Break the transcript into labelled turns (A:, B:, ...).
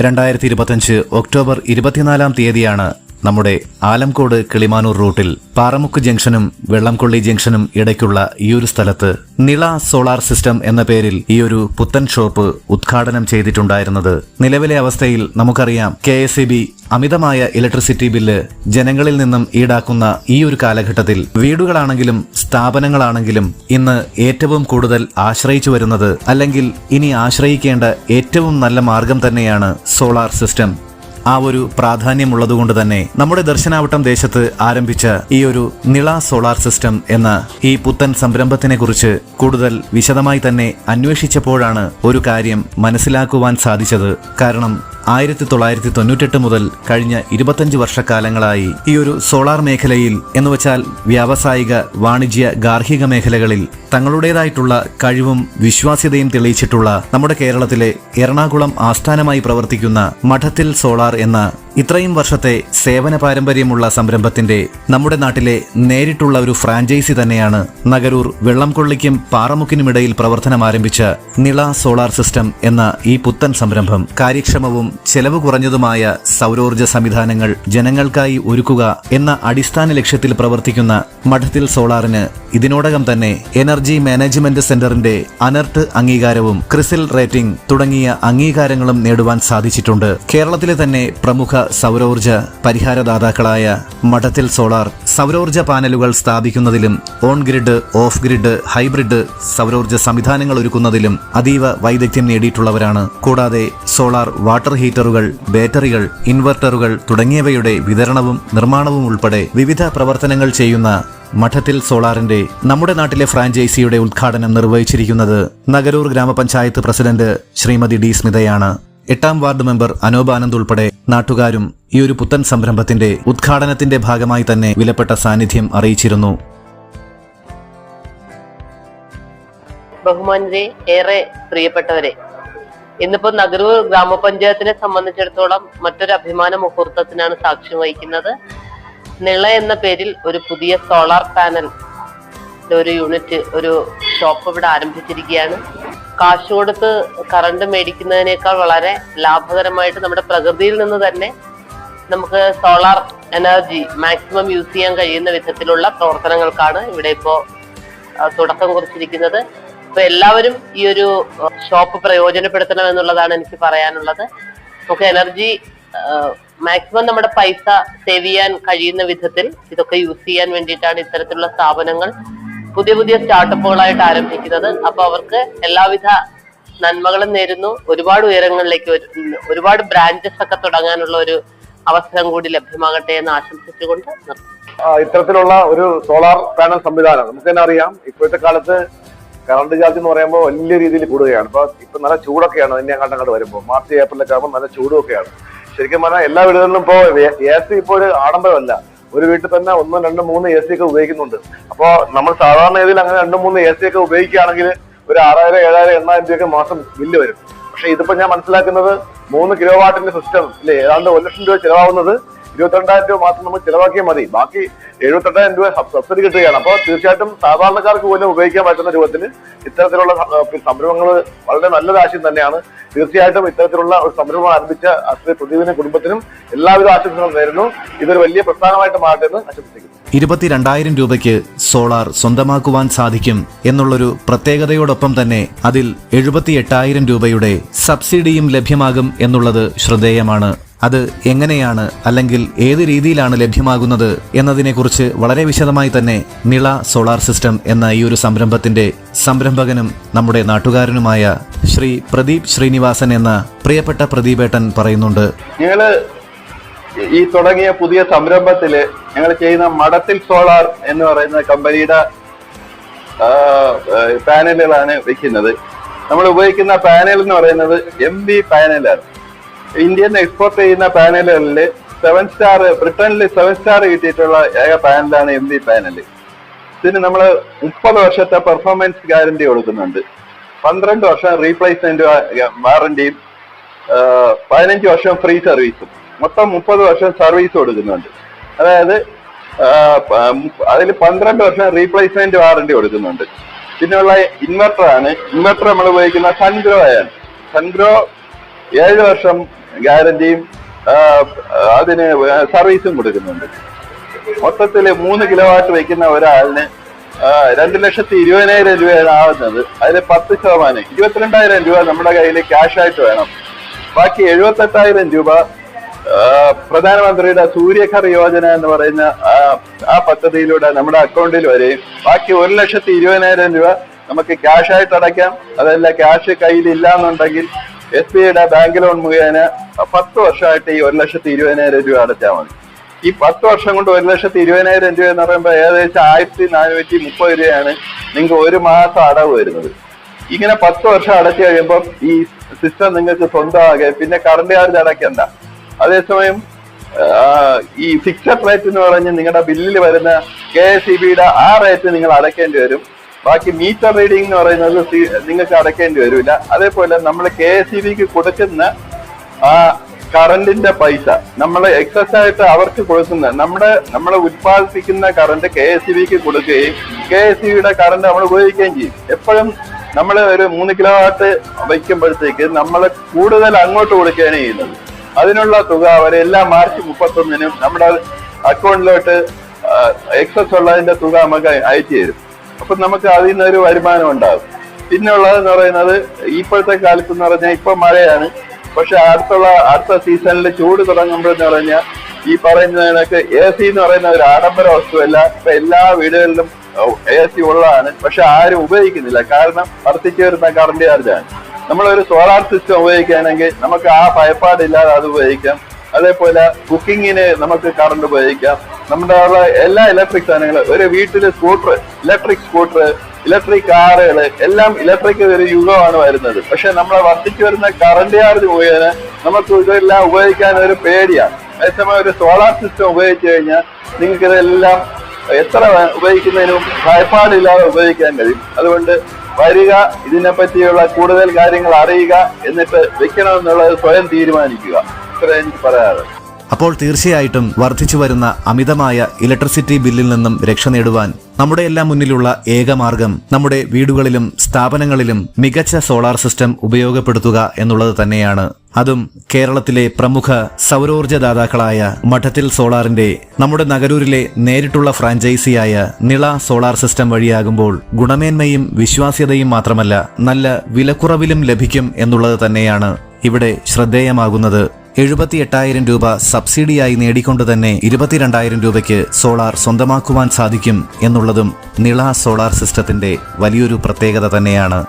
A: രണ്ടായിരത്തി ഇരുപത്തഞ്ച് ഒക്ടോബർ ഇരുപത്തിനാലാം തീയതിയാണ് നമ്മുടെ ആലംകോട് കിളിമാനൂർ റൂട്ടിൽ പാറമുക്ക് ജംഗ്ഷനും വെള്ളംകൊള്ളി ജംഗ്ഷനും ഇടയ്ക്കുള്ള ഈ ഒരു സ്ഥലത്ത് നിള സോളാർ സിസ്റ്റം എന്ന പേരിൽ ഈ ഒരു പുത്തൻ ഷോപ്പ് ഉദ്ഘാടനം ചെയ്തിട്ടുണ്ടായിരുന്നത്. നിലവിലെ അവസ്ഥയിൽ നമുക്കറിയാം കെ അമിതമായ ഇലക്ട്രിസിറ്റി ബില്ല് ജനങ്ങളിൽ നിന്നും ഈടാക്കുന്ന ഈ ഒരു കാലഘട്ടത്തിൽ വീടുകളാണെങ്കിലും സ്ഥാപനങ്ങളാണെങ്കിലും ഇന്ന് ഏറ്റവും കൂടുതൽ ആശ്രയിച്ചു വരുന്നത് അല്ലെങ്കിൽ ഇനി ആശ്രയിക്കേണ്ട ഏറ്റവും നല്ല മാർഗം തന്നെയാണ് സോളാർ സിസ്റ്റം. ആ ഒരു പ്രാധാന്യമുള്ളതുകൊണ്ട് തന്നെ നമ്മുടെ ദർശനാവട്ടം ദേശത്ത് ആരംഭിച്ച ഈ ഒരു നിള സോളാർ സിസ്റ്റം എന്ന ഈ പുത്തൻ സംരംഭത്തിനെ കുറിച്ച് കൂടുതൽ വിശദമായി തന്നെ അന്വേഷിച്ചപ്പോഴാണ് ഒരു കാര്യം മനസ്സിലാക്കുവാൻ സാധിച്ചത്. കാരണം ആയിരത്തി തൊള്ളായിരത്തി തൊണ്ണൂറ്റെട്ട് മുതൽ കഴിഞ്ഞ ഇരുപത്തഞ്ച് വർഷക്കാലങ്ങളായി ഈ ഒരു സോളാർ മേഖലയിൽ എന്ന് എന്നുവച്ചാൽ വ്യാവസായിക വാണിജ്യ ഗാർഹിക മേഖലകളിൽ തങ്ങളുടേതായിട്ടുള്ള കഴിവും വിശ്വാസ്യതയും തെളിയിച്ചിട്ടുള്ള നമ്മുടെ കേരളത്തിലെ എറണാകുളം ആസ്ഥാനമായി പ്രവർത്തിക്കുന്ന മഠത്തിൽ സോളാർ എന്ന ഇത്രയും വർഷത്തെ സേവന പാരമ്പര്യമുള്ള സംരംഭത്തിന്റെ നമ്മുടെ നാട്ടിലെ നേരിട്ടുള്ള ഒരു ഫ്രാഞ്ചൈസി തന്നെയാണ് നഗരൂർ വെള്ളംകൊള്ളിക്കും പാറമുക്കിനുമിടയിൽ പ്രവർത്തനം ആരംഭിച്ച നിള സോളാർ സിസ്റ്റം എന്ന ഈ പുത്തൻ സംരംഭം കാര്യക്ഷമവും ചെലവ് കുറഞ്ഞതുമായ സൗരോർജ സംവിധാനങ്ങൾ ജനങ്ങൾക്കായി ഒരുക്കുക എന്ന അടിസ്ഥാന ലക്ഷ്യത്തിൽ പ്രവർത്തിക്കുന്ന മഠത്തിൽ സോളാറിന് ഇതിനോടകം തന്നെ എനർജി മാനേജ്മെന്റ് സെന്ററിന്റെ അനർട്ട് അംഗീകാരവും ക്രിസിൽ റേറ്റിംഗ് തുടങ്ങിയ അംഗീകാരങ്ങളും നേടുവാൻ സാധിച്ചിട്ടുണ്ട്. കേരളത്തിലെ തന്നെ പ്രമുഖ സൗരോർജ പരിഹാരദാതാക്കളായ മഠത്തിൽ സോളാർ സൗരോർജ പാനലുകൾ സ്ഥാപിക്കുന്നതിലും on grid off grid hybrid സൗരോർജ സംവിധാനങ്ങൾ ഒരുക്കുന്നതിലും അതീവ വൈദഗ്ധ്യം നേടിയിട്ടുള്ളവരാണ്. കൂടാതെ സോളാർ വാട്ടർ ഹീറ്ററുകൾ ബാറ്ററികൾ ഇൻവെർട്ടറുകൾ തുടങ്ങിയവയുടെ വിതരണവും നിർമ്മാണവും ഉൾപ്പെടെ വിവിധ പ്രവർത്തനങ്ങൾ ചെയ്യുന്ന മഠത്തിൽ സോളാറിന്റെ നമ്മുടെ നാട്ടിലെ ഫ്രാഞ്ചൈസിയുടെ ഉദ്ഘാടനം നിർവഹിച്ചിരിക്കുന്നത് നഗരൂർ ഗ്രാമപഞ്ചായത്ത് പ്രസിഡന്റ് ശ്രീമതി ഡി. സ്മിതയാണ്. എട്ടാം വാർഡ് മെമ്പർ അനൂപ് ആനന്ദ് ഉൾപ്പെടെ നാട്ടുകാരും ഈ ഒരു പുത്തൻ സംരംഭത്തിന്റെ ഉദ്ഘാടനത്തിന്റെ ഭാഗമായി തന്നെ വിലപ്പെട്ട സാന്നിധ്യം അറിയിച്ചിരുന്നു.
B: ബഹുമാനരെ ഏറെ പ്രിയപ്പെട്ടവരെ ഇന്നിപ്പോ നഗരൂർ ഗ്രാമപഞ്ചായത്തിനെ സംബന്ധിച്ചിടത്തോളം മറ്റൊരു അഭിമാന മുഹൂർത്തത്തിനാണ് സാക്ഷ്യം വഹിക്കുന്നത്. നിള എന്ന പേരിൽ ഒരു പുതിയ സോളാർ പാനൽ ഒരു യൂണിറ്റ് ഒരു ഷോപ്പ് ഇവിടെ ആരംഭിച്ചിരിക്കുകയാണ്. കാശ് കൊടുത്ത് കറണ്ട് മേടിക്കുന്നതിനേക്കാൾ വളരെ ലാഭകരമായിട്ട് നമ്മുടെ പ്രകൃതിയിൽ നിന്ന് തന്നെ നമുക്ക് സോളാർ എനർജി മാക്സിമം യൂസ് ചെയ്യാൻ കഴിയുന്ന വിധത്തിലുള്ള പ്രവർത്തനങ്ങൾക്കാണ് ഇവിടെ ഇപ്പോ തുടക്കം കുറിച്ചിരിക്കുന്നത്. അപ്പൊ എല്ലാവരും ഈ ഒരു ഷോപ്പ് പ്രയോജനപ്പെടുത്തണം എന്നുള്ളതാണ് എനിക്ക് പറയാനുള്ളത്. നമുക്ക് എനർജി മാക്സിമം നമ്മുടെ പൈസ സേവ് ചെയ്യാൻ കഴിയുന്ന വിധത്തിൽ ഇതൊക്കെ യൂസ് ചെയ്യാൻ വേണ്ടിയിട്ടാണ് ഇത്തരത്തിലുള്ള സ്ഥാപനങ്ങൾ പുതിയ പുതിയ സ്റ്റാർട്ടപ്പുകളായിട്ട് ആരംഭിക്കുന്നത്. അപ്പൊ അവർക്ക് എല്ലാവിധ നന്മകളും നേരുന്നു. ഒരുപാട് ഉയരങ്ങളിലേക്ക് ഒരുപാട് ബ്രാഞ്ചസ് ഒക്കെ തുടങ്ങാനുള്ള ഒരു അവസരം കൂടി ലഭ്യമാകട്ടെ എന്ന് ആശംസിച്ചുകൊണ്ട്
C: ഇത്തരത്തിലുള്ള ഒരു സോളാർ പാനൽ സംവിധാനം നമുക്ക് തന്നെ അറിയാം. ഇപ്പോഴത്തെ കാലത്ത് കറണ്ട് ചാർജ് എന്ന് പറയുമ്പോൾ വലിയ രീതിയിൽ കൂടുകയാണ്. ഇപ്പൊ ഇപ്പൊ നല്ല ചൂടൊക്കെയാണ് അതിന്റെ കണ്ടങ്ങോട്ട് വരുമ്പോൾ. മാർച്ച് ഏപ്രിലൊക്കെ ആകുമ്പോൾ നല്ല ചൂടൊക്കെയാണ് ശരിക്കും പറഞ്ഞാൽ എല്ലാ വീടുകളിലും ഇപ്പോൾ എ സി ഇപ്പോൾ ഒരു ആഡംബരമല്ല. ഒരു വീട്ടിൽ തന്നെ ഒന്നും രണ്ടും മൂന്ന് എ സി ഒക്കെ ഉപയോഗിക്കുന്നുണ്ട്. അപ്പോൾ നമ്മൾ സാധാരണ രീതിയിൽ അങ്ങനെ രണ്ടും മൂന്ന് എ സി ഒക്കെ ഉപയോഗിക്കുകയാണെങ്കിൽ ഒരു ആറായിരം ഏഴായിരം എണ്ണായിരം രൂപയൊക്കെ മാസം ബില്ല് വരും. പക്ഷെ ഇതിപ്പോ ഞാൻ മനസ്സിലാക്കുന്നത് മൂന്ന് കിലോ വാട്ടിന്റെ സിസ്റ്റം ഇല്ലേ ഏതാണ്ട് ഒരു ലക്ഷം രൂപ ചിലവാകുന്നത് ഇരുപത്തിരണ്ടായിരം രൂപ മാത്രം നമുക്ക് ചിലവാക്കിയാൽ മതി. ബാക്കി എഴുപത്തെട്ടായിരം രൂപ സബ്സിഡി കിട്ടുകയാണ്. അപ്പോൾ തീർച്ചയായിട്ടും സാധാരണക്കാർക്ക് പോലും ഉപയോഗിക്കാൻ പറ്റുന്ന രൂപത്തിൽ ഇത്തരത്തിലുള്ള സംരംഭങ്ങൾ വളരെ നല്ലൊരു ആശയം തന്നെയാണ്. തീർച്ചയായിട്ടും ഇത്തരത്തിലുള്ള ഒരു സംരംഭം ആരംഭിച്ച ശ്രീ പ്രദീപിനും കുടുംബത്തിനും എല്ലാവിധ ആശംസകളും നേരുന്നു. ഇതൊരു വലിയ പ്രസ്ഥാനമായിട്ട് മാറട്ടെ എന്ന് ആശംസിക്കുന്നു.
A: ഇരുപത്തിരണ്ടായിരം രൂപയ്ക്ക് സോളാർ സ്വന്തമാക്കുവാൻ സാധിക്കും എന്നുള്ളൊരു പ്രത്യേകതയോടൊപ്പം തന്നെ അതിൽ എഴുപത്തി രൂപയുടെ സബ്സിഡിയും ലഭ്യമാകും എന്നുള്ളത് ശ്രദ്ധേയമാണ്. അത് എങ്ങനെയാണ് അല്ലെങ്കിൽ ഏത് രീതിയിലാണ് ലഭ്യമാകുന്നത് എന്നതിനെക്കുറിച്ച് വളരെ വിശദമായി തന്നെ നിള സോളാർ സിസ്റ്റം എന്ന ഈ ഒരു സംരംഭത്തിന്റെ സംരംഭകനും നമ്മുടെ നാട്ടുകാരനുമായ ശ്രീ പ്രദീപ് ശ്രീനിവാസൻ എന്ന പ്രിയപ്പെട്ട പ്രദീപേട്ടൻ പറയുന്നുണ്ട്.
D: ഞങ്ങൾ ഈ തുടങ്ങിയ പുതിയ സംരംഭത്തിൽ ഞങ്ങൾ ചെയ്യുന്ന മടത്തിൽ സോളാർ എന്ന് പറയുന്ന കമ്പനിയുടെ പാനലുകളാണ് വെക്കുന്നത്. നമ്മൾ ഉപയോഗിക്കുന്ന പാനൽ എന്ന് പറയുന്നത് എം ബി പാനലാണ്. ഇന്ത്യയിൽ നിന്ന് എക്സ്പോർട്ട് ചെയ്യുന്ന പാനലുകളിൽ സെവൻ സ്റ്റാർ ബ്രിട്ടനിൽ സെവൻ സ്റ്റാർ കിട്ടിയിട്ടുള്ള ഏക പാനലാണ് എം ബി പാനൽ ഇതിന് നമ്മൾ മുപ്പത് വർഷത്തെ പെർഫോമൻസ് ഗ്യാരണ്ടി കൊടുക്കുന്നുണ്ട്. പന്ത്രണ്ട് വർഷം റീപ്ലേസ്മെന്റ് വാറണ്ടിയും പതിനഞ്ച് വർഷം ഫ്രീ സർവീസും മൊത്തം മുപ്പത് വർഷം സർവീസ് കൊടുക്കുന്നുണ്ട്. അതായത് അതിൽ പന്ത്രണ്ട് വർഷം റീപ്ലേസ്മെന്റ് വാറണ്ടി കൊടുക്കുന്നുണ്ട്. പിന്നെയുള്ള ഇൻവെർട്ടർ ആണ്. ഇൻവെർട്ടർ നമ്മൾ ഉപയോഗിക്കുന്ന സൺഗ്രോ ആണ്. സൺഗ്രോ ഏഴ് വർഷം ഗ്യാരണ്ടിയും അതിന് സർവീസും കൊടുക്കുന്നുണ്ട്. മൊത്തത്തിൽ മൂന്ന് കിലോ വാട്ട് വെക്കുന്ന ഒരാളിന് രണ്ടു ലക്ഷത്തി ഇരുപതിനായിരം രൂപയാണ് ആവുന്നത്. അതിൽ പത്ത് ശതമാനം ഇരുപത്തിരണ്ടായിരം രൂപ നമ്മുടെ കയ്യിൽ ക്യാഷ് ആയിട്ട് വേണം. ബാക്കി എഴുപത്തെട്ടായിരം രൂപ പ്രധാനമന്ത്രിയുടെ സൂര്യഘർ യോജന എന്ന് പറയുന്ന ആ- ആ പദ്ധതിയിലൂടെ നമ്മുടെ അക്കൗണ്ടിൽ വരെയും ബാക്കി ഒരു ലക്ഷത്തി ഇരുപതിനായിരം രൂപ നമുക്ക് ക്യാഷ് ആയിട്ട് അടയ്ക്കാം. അതല്ല ക്യാഷ് കയ്യിൽ ഇല്ല എന്നുണ്ടെങ്കിൽ എസ് ബി ഐയുടെ ബാങ്ക് ലോൺ മുഖേന പത്ത് വർഷമായിട്ട് ഈ ഒരു ലക്ഷത്തി ഇരുപതിനായിരം രൂപ അടച്ചാൽ മതി. ഈ പത്ത് വർഷം കൊണ്ട് ഒരു ലക്ഷത്തി ഇരുപതിനായിരം രൂപ എന്ന് പറയുമ്പോൾ ഏകദേശം ആയിരത്തി നാനൂറ്റി മുപ്പത് രൂപയാണ് നിങ്ങൾക്ക് ഒരു മാസം അടവ് വരുന്നത്. ഇങ്ങനെ പത്ത് വർഷം അടച്ചു കഴിയുമ്പോൾ ഈ സിസ്റ്റം നിങ്ങൾക്ക് സ്വന്തമാകെ പിന്നെ കറണ്ട് ചാർജ് അടയ്ക്കണ്ട. അതേസമയം ഈ ഫിക്സഡ് റേറ്റ് എന്ന് പറഞ്ഞ് നിങ്ങളുടെ ബില്ലിൽ വരുന്ന കെ എസ് ബിയുടെ ആ റേറ്റ് നിങ്ങൾ അടയ്ക്കേണ്ടി വരും. ബാക്കി മീറ്റർ റീഡിംഗ് എന്ന് പറയുന്നത് നിങ്ങൾക്ക് അടയ്ക്കേണ്ടി വരില്ല. അതേപോലെ നമ്മൾ കെ എസ് ഇ ബിക്ക് കൊടുക്കുന്ന ആ കറണ്ടിന്റെ പൈസ നമ്മൾ എക്സസ് ആയിട്ട് അവർക്ക് കൊടുക്കുന്ന നമ്മുടെ നമ്മൾ ഉത്പാദിപ്പിക്കുന്ന കറണ്ട് കെ എസ് ബിക്ക് കൊടുക്കുകയും കെ എസ് ബിയുടെ കറണ്ട് നമ്മൾ ഉപയോഗിക്കുകയും ചെയ്യും. എപ്പോഴും നമ്മൾ ഒരു മൂന്ന് കിലോ വാട്ട് വയ്ക്കുമ്പോഴത്തേക്ക് നമ്മൾ കൂടുതൽ അങ്ങോട്ട് കൊടുക്കുകയാണ് ചെയ്യുന്നത്. അതിനുള്ള തുക അവർ എല്ലാ മാർച്ച് മുപ്പത്തൊന്നിനും നമ്മുടെ അക്കൗണ്ടിലോട്ട് എക്സസ് ഉള്ളതിന്റെ തുക നമുക്ക് അയച്ചു തരും. അപ്പൊ നമുക്ക് അതിൽ നിന്നൊരു വരുമാനം ഉണ്ടാകും. പിന്നെ ഉള്ളതെന്ന് പറയുന്നത് ഇപ്പോഴത്തെ കാലത്ത് എന്ന് പറഞ്ഞാൽ ഇപ്പൊ മഴയാണ്. പക്ഷെ അടുത്തുള്ള അടുത്ത സീസണിൽ ചൂട് തുടങ്ങുമ്പോഴെന്ന് പറഞ്ഞാൽ ഈ പറയുന്നതിനൊക്കെ എ സി എന്ന് പറയുന്ന ഒരു ആഡംബര വസ്തുവല്ല. ഇപ്പൊ എല്ലാ വീടുകളിലും എ സി ഉള്ളതാണ്. പക്ഷെ ആരും ഉപയോഗിക്കുന്നില്ല. കാരണം വർദ്ധിച്ചു വരുന്ന കറണ്ട് ചാർജാണ് നമ്മളൊരു സോളാർ സിസ്റ്റം ഉപയോഗിക്കുകയാണെങ്കിൽ നമുക്ക് ആ ഭയപ്പാടില്ലാതെ അത് ഉപയോഗിക്കാം. അതേപോലെ കുക്കിങ്ങിന് നമുക്ക് കറണ്ട് ഉപയോഗിക്കാം. നമ്മുടെ എല്ലാ ഇലക്ട്രിക് സാധനങ്ങളും ഒരു വീട്ടിലെ സ്കൂട്ടർ ഇലക്ട്രിക് സ്കൂട്ടർ ഇലക്ട്രിക് കാറുകൾ എല്ലാം ഇലക്ട്രിക് ഒരു യുഗമാണ് വരുന്നത്. പക്ഷെ നമ്മളെ വർദ്ധിച്ചു വരുന്ന കറണ്ട് ചാർജ് മുഖേന നമുക്ക് ഇതെല്ലാം ഉപയോഗിക്കാൻ ഒരു പേടിയാണ് അതേസമയം ഒരു സോളാർ സിസ്റ്റം ഉപയോഗിച്ചു കഴിഞ്ഞാൽ നിങ്ങൾക്ക് ഇതെല്ലാം എത്ര ഉപയോഗിക്കുന്നതിനും ഭയപ്പാടില്ലാതെ ഉപയോഗിക്കാൻ കഴിയും. അതുകൊണ്ട് വരിക ഇതിനെ പറ്റിയുള്ള കൂടുതൽ കാര്യങ്ങൾ അറിയുക എന്നിട്ട് വെക്കണമെന്നുള്ളത് സ്വയം തീരുമാനിക്കുക. ഇത്ര എനിക്ക് പറയാറ്
A: അപ്പോൾ തീർച്ചയായിട്ടും വർദ്ധിച്ചു വരുന്ന അമിതമായ ഇലക്ട്രിസിറ്റി ബില്ലിൽ നിന്നും രക്ഷ നേടുവാൻ നമ്മുടെ എല്ലാം മുന്നിലുള്ള ഏക മാർഗം നമ്മുടെ വീടുകളിലും സ്ഥാപനങ്ങളിലും മികച്ച സോളാർ സിസ്റ്റം ഉപയോഗപ്പെടുത്തുക എന്നുള്ളത് തന്നെയാണ്. അതും കേരളത്തിലെ പ്രമുഖ സൗരോർജദാതാക്കളായ മഠത്തിൽ സോളാറിന്റെ നമ്മുടെ നഗരൂരിലെ നേരിട്ടുള്ള ഫ്രാഞ്ചൈസിയായ നിള സോളാർ സിസ്റ്റം വഴിയാകുമ്പോൾ ഗുണമേന്മയും വിശ്വാസ്യതയും മാത്രമല്ല നല്ല വിലക്കുറവിലും ലഭിക്കും എന്നുള്ളത് തന്നെയാണ് ഇവിടെ ശ്രദ്ധേയമാകുന്നത്. എഴുപത്തി എട്ടായിരം രൂപ സബ്സിഡിയായി നേടിക്കൊണ്ട് തന്നെ ഇരുപത്തിരണ്ടായിരം രൂപയ്ക്ക് സോളാർ സ്വന്തമാക്കുവാൻ സാധിക്കും എന്നുള്ളതും നിള സോളാർ സിസ്റ്റത്തിന്റെ വലിയൊരു പ്രത്യേകത തന്നെയാണ്.